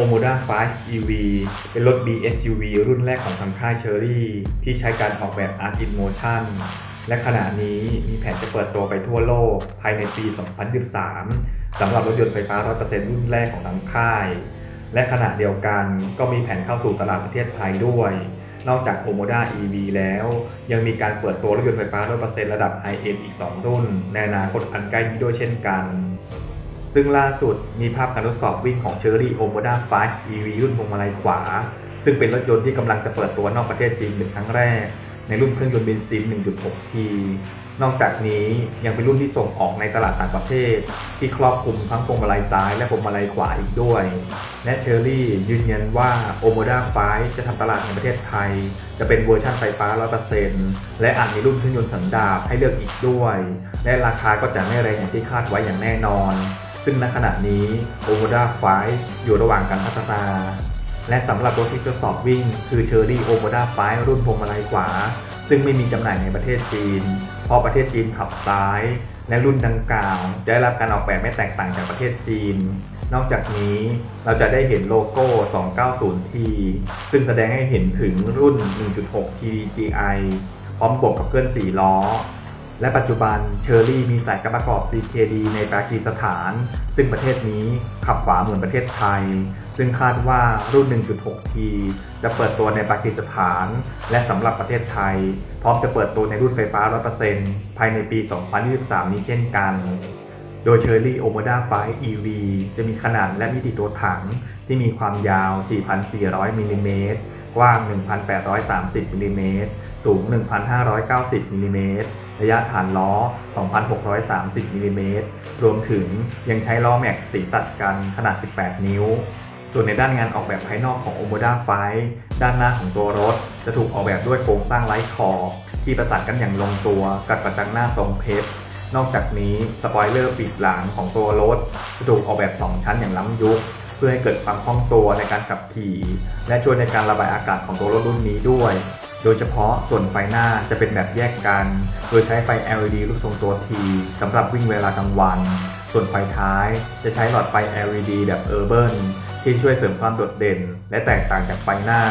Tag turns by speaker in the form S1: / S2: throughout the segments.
S1: o m o d a Fast EV เป็นรถ BSUV รุ่นแรกของทางค่ายเชอรี่ ที่ใช้การออกแบบ Art in Motion และขณะนี้มีแผนจะเปิดตัวไปทั่วโลกภายในปี 2013สำหรับรถยนต์ไฟฟ้า 100%รุ่นแรกของทางค่าย และขณะเดียวกันก็มีแผนเข้าสู่ตลาดประเทศไทยด้วย นอกจาก o m o d a EV แล้ว ยังมีการเปิดตัวรถยนต์ไฟฟ้า 100%ระดับ High End อีก 2 รุ่น ในอนาคตอันใกล้นี้ด้วยเช่นกัน ซึ่งล่าสุดมีภาพการทดสอบวิ่งของ Cherry Omoda Fast EV รุ่นพวงมาลัยขวา ซึ่งเป็นรถยนต์ที่กำลังจะเปิดตัวนอกประเทศจีนเป็นครั้งแรก ในรุ่นเครื่องยนต์เบนซิน 1.6T นอกจากนี้ยังเป็นรุ่นที่ส่งออกในตลาดต่างประเทศ ที่ครอบคลุมทั้งพวงมาลัยซ้ายและพวงมาลัยขวาอีกด้วย และเชอรี่ยืนยันว่า Omoda f i จะทำตลาดในประเทศไทย จะเป็นเวอร์ชันไฟฟ้า 100%และอาจมีรุ่นเครื่องยนต์สันดาปให้เลือกอีกด้วย และราคาก็จะไม่แรงอย่างที่คาดไว้อย่างแน่นอน ซึ่งณขณะนี้ Omoda f i อยู่ระหว่างการพัฒนา และสำหรับรถที่ทดสอบวิ่ง คือ Cherry Omoda f i รุ่นพวงมาลัยขวา ซึ่งไม่มีจำหน่ายในประเทศจีน เพราะประเทศจีนขับซ้าย และรุ่นดังกล่าว จะได้รับการออกแบบไม่แตกต่างจากประเทศจีน นอกจากนี้เราจะได้เห็นโลโก้ 290T ซึ่งแสดงให้เห็นถึงรุ่น 1.6T GI พร้อมบวกกับเคลื่อน4ล้อ และปัจจุบันเชอรี่มีสายการประกอบ CKD ในปากีสถาน ซึ่งประเทศนี้ขับขวาเหมือนประเทศไทย ซึ่งคาดว่ารุ่น 1.6T จะเปิดตัวในปากีสถาน และสำหรับประเทศไทย พร้อมจะเปิดตัวในรุ่นไฟฟ้า 100%ภายในปี 2023 นี้เช่นกัน โดย Cherry Omoda 5 EV จะมีขนาดและมิติตัวถังที่มีความยาว 4,400 มิลลิเมตร กว้าง 1,830 มิลลิเมตร สูง 1,590 มิลลิเมตร ระยะฐานล้อ 2,630มิลลิเมตรรวมถึงยังใช้ล้อแม็กสีตัดกันขนาด 18 นิ้ว ส่วนในด้านงานออกแบบภายนอกของ Omoda 5ด้านหน้าของตัวรถ จะถูกออกแบบด้วยโครงสร้างไร้ขอบที่ประสานกันอย่างลงตัวกับกระจังหน้าทรงเพชรนอกจากนี้สปอยเลอร์ปีกหลังของตัวรถจะถูกออกแบบ 2 ชั้นอย่างล้ำยุค เพื่อให้เกิดความคล่องตัวในการขับขี่ และช่วยในการระบายอากาศของตัวรถรุ่นนี้ด้วย โดยเฉพาะส่วนไฟหน้าจะเป็นแบบแยกกัน โดยใช้ไฟ LED รูปทรงตัว T สำหรับวิ่งเวลากลางวัน ส่วนไฟท้ายจะใช้หลอดไฟ LED แบบเออร์เบิลที่ช่วยเสริมความโดดเด่น และแตกต่างจากไฟหน้า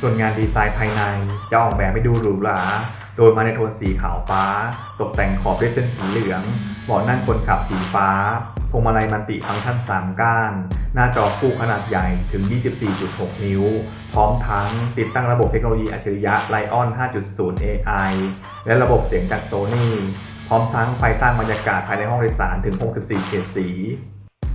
S1: ส่วนงานดีไซน์ภายในจะออกแบบให้ดูหรูหรา โดยมาในโทนสีขาวฟ้า ตกแต่งขอบด้วยเส้นสีเหลืองเบาะนั่งคนขับสีฟ้า พวงมาลัยมันติฟังก์ชัน 3 ก้าน หน้าจอคู่ขนาดใหญ่ถึง 24.6 นิ้ว พร้อมทั้งติดตั้งระบบเทคโนโลยีอัจฉริยะ Lion 5.0 AI และระบบเสียงจาก Sony พร้อมทั้งไฟตั้งบรรยากาศภายในห้องโดยสารถึง 64 เฉดสี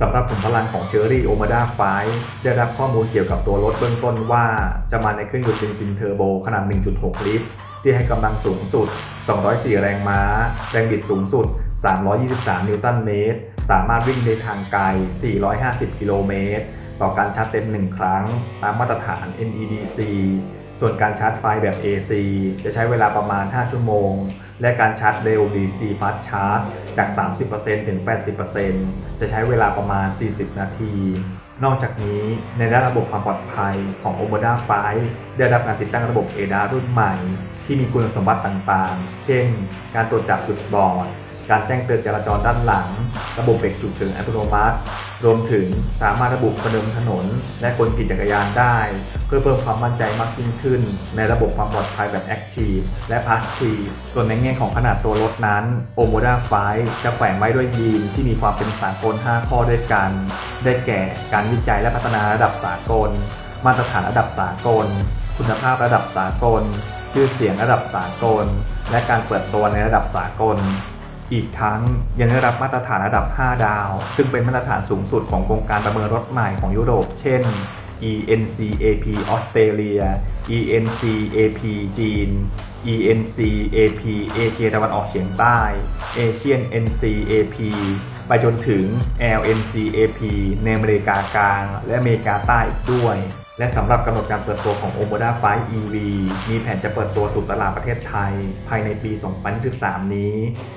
S1: สำหรับขุมพลังของ Cherry Omoda 5ได้รับข้อมูลเกี่ยวกับตัวรถเบื้องต้นว่า จะมาในเครื่องยนต์เบนซินเทอร์โบขนาด 1.6 ลิตร ที่ให้กำลังสูงสุด 204 แรงม้า แรงบิดสูงสุด 323 นิวตันเมตร สามารถวิ่งในทางไกล 450 กิโลเมตร ต่อการชาร์จเต็ม 1 ครั้ง ตามมาตรฐาน NEDC ส่วนการชาร์จไฟแบบ AC จะใช้เวลาประมาณ 5 ชั่วโมง และการชาร์จเร็ว DC Fast Charge จาก 30%ถึง 80%จะใช้เวลาประมาณ 40 นาที นอกจากนี้ในด้านระบบความปลอดภัยของ Omoda 5ได้รับการติดตั้งระบบ ADAS รุ่นใหม่ ที่มีคุณสมบัติต่างๆ เช่น การตรวจจับจุดบอด การแจ้งเตือนจราจรด้านหลัง ระบบเบรกฉุกเฉินอัตโนมัติ รวมถึงสามารถระบุคนเดินถนน และคนขี่จักรยานได้ เพื่อเพิ่มความมั่นใจมากยิ่งขึ้น ในระบบความปลอดภัยแบบ Active และ Passive ส่วนในแง่ของขนาดตัวรถนั้น Omoda 5จะแขวนไว้ด้วยยีนที่มีความเป็นสากล 5 ข้อด้วยกัน ได้แก่การวิจัยและพัฒนาระดับสากล มาตรฐานระดับสากล คุณภาพระดับสากล ชื่อเสียงระดับสากล และการเปิดตัวในระดับสากล อีกทั้งยังได้รับมาตรฐานระดับ 5 ดาว ซึ่งเป็นมาตรฐานสูงสุดของกรมการประเมินรถใหม่ของยุโรป เช่น ENCAP ออสเตรเลีย ENCAP จีน ENCAP เอเชียตะวันออกเฉียงใต้ Asian NCAP ไปจนถึง LNCAP ในอเมริกากลางและอเมริกาใต้อีกด้วย และสำหรับกำหนดการเปิดตัวของ Omoda 5 EV มีแผนจะเปิดตัวสู่ตลาดประเทศไทย ภายในปี 2023 นี้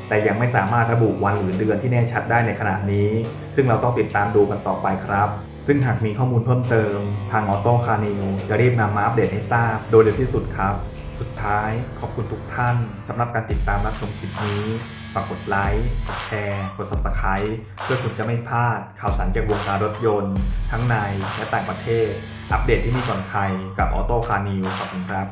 S1: แต่ยังไม่สามารถระบุวันหรือเดือนที่แน่ชัดได้ในขณะนี้ ซึ่งเราต้องติดตามดูกันต่อไปครับ ซึ่งหากมีข้อมูลเพิ่มเติม ทางออโต้คาร์นิวจะรีบนำมาอัปเดตให้ทราบโดยเร็วที่สุดครับ สุดท้ายขอบคุณทุกท่านสำหรับการติดตามรับชมคลิปนี้ ฝากกดไลค์ กดแชร์ กด subscribe เพื่อคุณจะไม่พลาดข่าวสารจากวงการรถยนต์ ทั้งในและต่างประเทศ อัปเดตที่นี่ก่อนใครกับออโต้คาร์นิวขอบคุณครับ